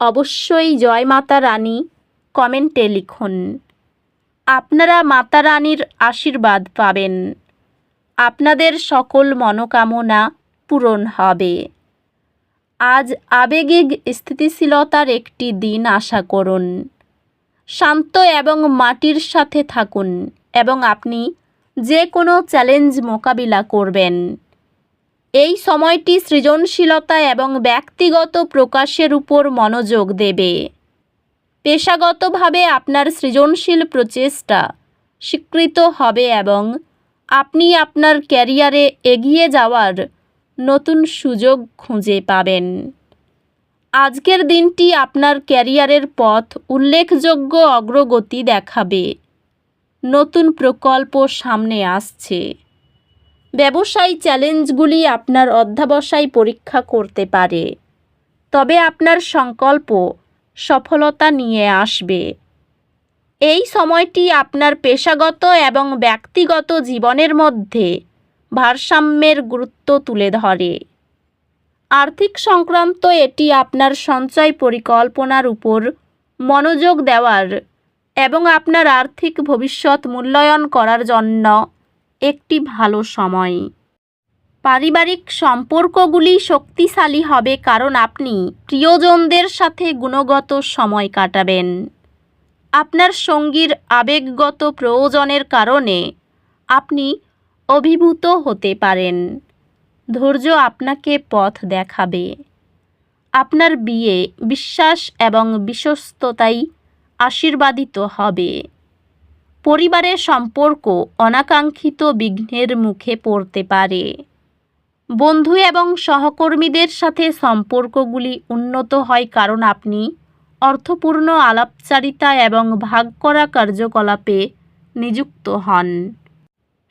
অবশ্যই জয় মাতা রানী কমেন্টে লিখুন। আপনারা মাতা রানীর আশীর্বাদ পাবেন। আপনাদের সকল মনোকামনা পূরণ হবে। আজ আবেগিক স্থিতিশীলতার একটি দিন আশা করুন। শান্ত এবং মাটির সাথে থাকুন এবং আপনি যে কোনো চ্যালেঞ্জ মোকাবিলা করবেন। এই সময়টি সৃজনশীলতা এবং ব্যক্তিগত প্রকাশের উপর মনোযোগ দেবে। পেশাগতভাবে আপনার সৃজনশীল প্রচেষ্টা স্বীকৃত হবে এবং আপনি আপনার ক্যারিয়ারে এগিয়ে যাওয়ার নতুন সুযোগ খুঁজে পাবেন। আজকের দিনটি আপনার ক্যারিয়ারের পথ উল্লেখযোগ্য অগ্রগতি দেখাবে। নতুন প্রকল্প সামনে আসছে। ব্যবসায়ী চ্যালেঞ্জগুলি আপনার অধ্যাবসায় পরীক্ষা করতে পারে। তবে আপনার সংকল্প সফলতা নিয়ে আসবে। এই সময়টি আপনার পেশাগত এবং ব্যক্তিগত জীবনের মধ্যে ভারসাম্যের গুরুত্ব তুলে ধরে। আর্থিক সংক্রান্ত এটি আপনার সঞ্চয় পরিকল্পনার উপর মনোযোগ দেওয়ার এবং আপনার আর্থিক ভবিষ্যৎ মূল্যায়ন করার জন্য একটি ভালো সময়। পারিবারিক সম্পর্কগুলি শক্তিশালী হবে কারণ আপনি প্রিয়জনদের সাথে গুণগত সময় কাটাবেন। আপনার সঙ্গীর আবেগগত প্রয়োজনের কারণে আপনি অভিভূত হতে পারেন। ধৈর্য আপনাকে পথ দেখাবে। আপনার বিয়ে বিশ্বাস এবং বিশ্বস্ততাই আশীর্বাদিত হবে। পরিবারের সম্পর্ক অনাকাঙ্ক্ষিত বিঘ্নের মুখে পড়তে পারে। বন্ধু এবং সহকর্মীদের সাথে সম্পর্কগুলি উন্নত হয় কারণ আপনি অর্থপূর্ণ আলাপচারিতা এবং ভাগ করা কার্যকলাপে নিযুক্ত হন।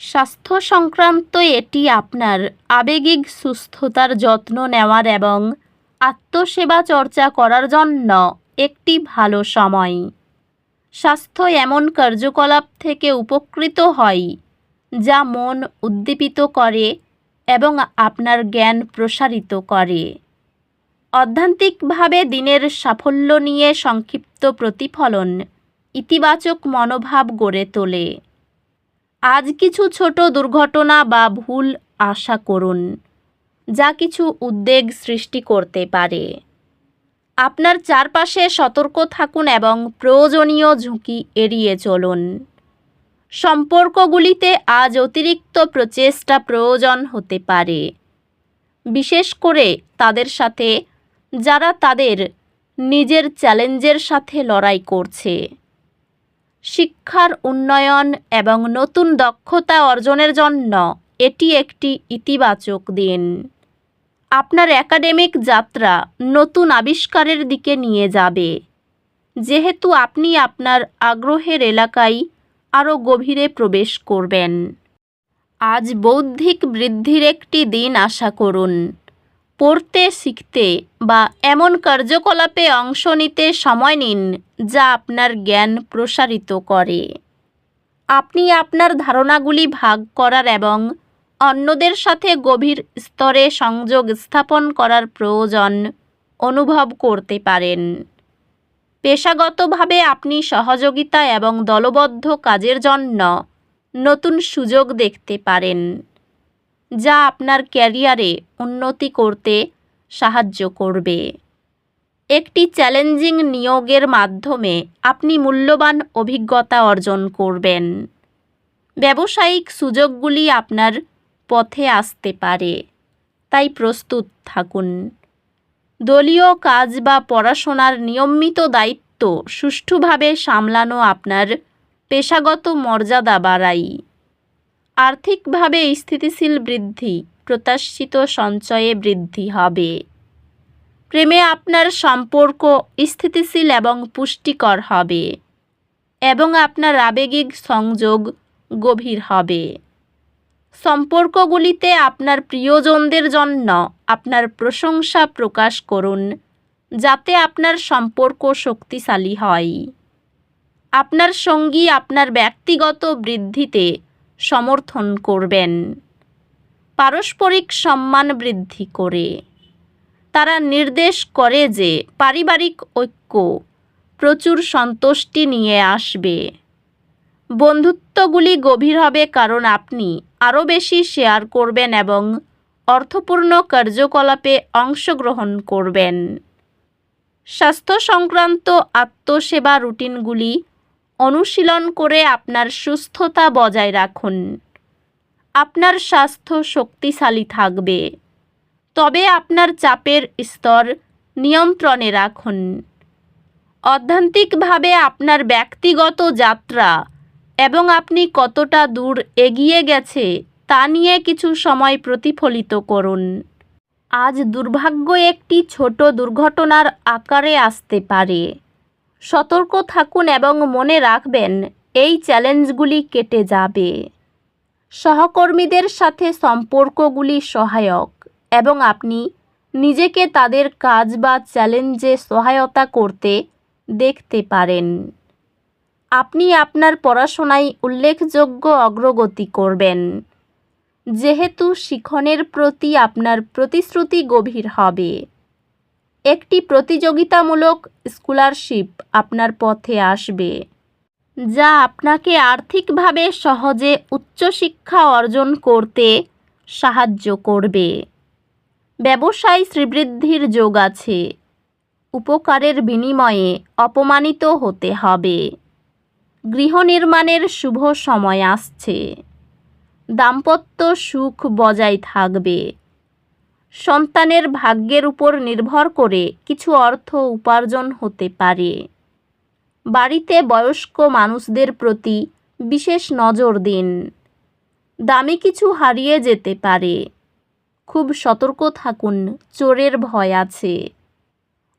স্বাস্থ্য সংক্রান্ত এটি আপনার আবেগিক সুস্থতার যত্ন নেওয়ার এবং আত্মসেবা চর্চা করার জন্য একটি ভালো সময়। স্বাস্থ্য এমন কার্যকলাপ থেকে উপকৃত হয়, যা মন উদ্দীপিত করে এবং আপনার জ্ঞান প্রসারিত করে। অধ্যান্তিকভাবে দিনের সাফল্য নিয়ে সংক্ষিপ্ত প্রতিফলন ইতিবাচক মনোভাব গড়ে তোলে। আজ কিছু ছোট দুর্ঘটনা বা ভুল আশা করুন, যা কিছু উদ্বেগ সৃষ্টি করতে পারে। আপনার চারপাশে সতর্ক থাকুন এবং প্রয়োজনীয় ঝুঁকি এড়িয়ে চলুন। সম্পর্কগুলিতে আজ অতিরিক্ত প্রচেষ্টা প্রয়োজন হতে পারে। বিশেষ করে তাদের সাথে, যারা তাদের নিজের চ্যালেঞ্জের সাথে লড়াই করছে। শিক্ষার উন্নয়ন এবং নতুন দক্ষতা অর্জনের জন্য এটি একটি ইতিবাচক দিন। আপনার একাডেমিক যাত্রা নতুন আবিষ্কারের দিকে নিয়ে যাবে। যেহেতু আপনি আপনার আগ্রহের এলাকায় আরও গভীরে প্রবেশ করবেন। আজ বৌদ্ধিক বৃদ্ধির একটি দিন আশা করুন। পড়তে, শিখতে বা এমন কার্যকলাপে অংশ নিতে সময় নিন যা আপনার জ্ঞান প্রসারিত করে। আপনি আপনার ধারণাগুলি ভাগ করার এবং অন্যদের সাথে গভীর স্তরে সংযোগ স্থাপন করার প্রয়োজন অনুভব করতে পারেন। পেশাগতভাবে আপনি সহযোগিতা এবং দলবদ্ধ কাজের জন্য নতুন সুযোগ দেখতে পারেন, যা আপনার ক্যারিয়ারে উন্নতি করতে সাহায্য করবে। একটি চ্যালেঞ্জিং নিয়োগের মাধ্যমে আপনি মূল্যবান অভিজ্ঞতা অর্জন করবেন। ব্যবসায়িক সুযোগগুলি আপনার পথে আসতে পারে। তাই প্রস্তুত থাকুন। দলীয় কাজ বা পড়াশোনার নিয়মিত দায়িত্ব সুষ্ঠুভাবে সামলানো আপনার পেশাগত মর্যাদা বাড়াই। আর্থিকভাবে স্থিতিশীল বৃদ্ধি, প্রত্যাশিত সঞ্চয়ে বৃদ্ধি হবে। প্রেমে আপনার সম্পর্ক স্থিতিশীল এবং পুষ্টিকর হবে এবং আপনার আবেগিক সংযোগ গভীর হবে। সম্পর্কগুলিতে আপনার প্রিয়জনদের জন্য আপনার প্রশংসা প্রকাশ করুন, যাতে আপনার সম্পর্ক শক্তিশালী হয়। আপনার সঙ্গী আপনার ব্যক্তিগত বৃদ্ধিতে সমর্থন করবেন। পারস্পরিক সম্মান বৃদ্ধি করে। তারা নির্দেশ করে যে পারিবারিক ঐক্য প্রচুর সন্তুষ্টি নিয়ে আসবে। বন্ধুত্বগুলি গভীর হবে কারণ আপনি আরও বেশি শেয়ার করবেন এবং অর্থপূর্ণ কার্যকলাপে অংশগ্রহণ করবেন। স্বাস্থ্য সংক্রান্ত আত্মসেবা রুটিনগুলি অনুশীলন করে আপনার সুস্থতা বজায় রাখুন। আপনার স্বাস্থ্য শক্তিশালী থাকবে। তবে আপনার চাপের স্তর নিয়ন্ত্রণে রাখুন। অধ্যান্তিকভাবে আপনার ব্যক্তিগত যাত্রা এবং আপনি কতটা দূর এগিয়ে গেছে, তা নিয়ে কিছু সময় প্রতিফলিত করুন। আজ দুর্ভাগ্য একটি ছোট দুর্ঘটনার আকারে আসতে পারে। সতর্ক থাকুন এবং মনে রাখবেন, এই চ্যালেঞ্জগুলি কেটে যাবে। সহকর্মীদের সাথে সম্পর্কগুলি সহায়ক এবং আপনি নিজেকে তাদের কাজ বা চ্যালেঞ্জে সহায়তা করতে দেখতে পারেন। আপনি আপনার পড়াশোনায় উল্লেখযোগ্য অগ্রগতি করবেন। যেহেতু শিখনের প্রতি আপনার প্রতিশ্রুতি গভীর হবে। একটি প্রতিযোগিতামূলক স্কলারশিপ আপনার পথে আসবে, যা আপনাকে আর্থিকভাবে সহজে উচ্চশিক্ষা অর্জন করতে সাহায্য করবে। ব্যবসায় শ্রীবৃদ্ধির যোগ আছে। উপকারের বিনিময়ে অপমানিত হতে হবে। গৃহ নির্মাণের শুভ সময় আসছে। দাম্পত্য সুখ বজায় থাকবে। সন্তানের ভাগ্যের উপর নির্ভর করে কিছু অর্থ উপার্জন হতে পারে। বাড়িতে বয়স্ক মানুষদের প্রতি বিশেষ নজর দিন। দামি কিছু হারিয়ে যেতে পারে। খুব সতর্ক থাকুন, চোরের ভয় আছে।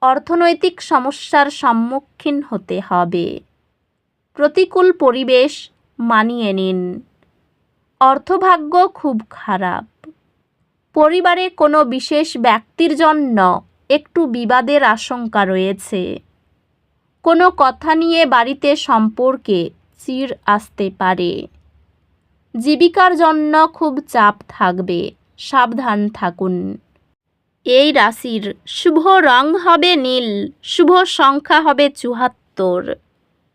অর্থনৈতিক সমস্যার সম্মুখীন হতে হবে। প্রতিকূল পরিবেশ মানিয়ে নিন। অর্থভাগ্য খুব খারাপ। পরিবারে কোনো বিশেষ ব্যক্তির জন্য একটু বিবাদের আশঙ্কা রয়েছে। কোনো কথা নিয়ে বাড়িতে সম্পর্কে চির আসতে পারে। জীবিকার জন্য খুব চাপ থাকবে, সাবধান থাকুন। এই রাশির শুভ রং হবে নীল, শুভ সংখ্যা হবে চুহাত্তর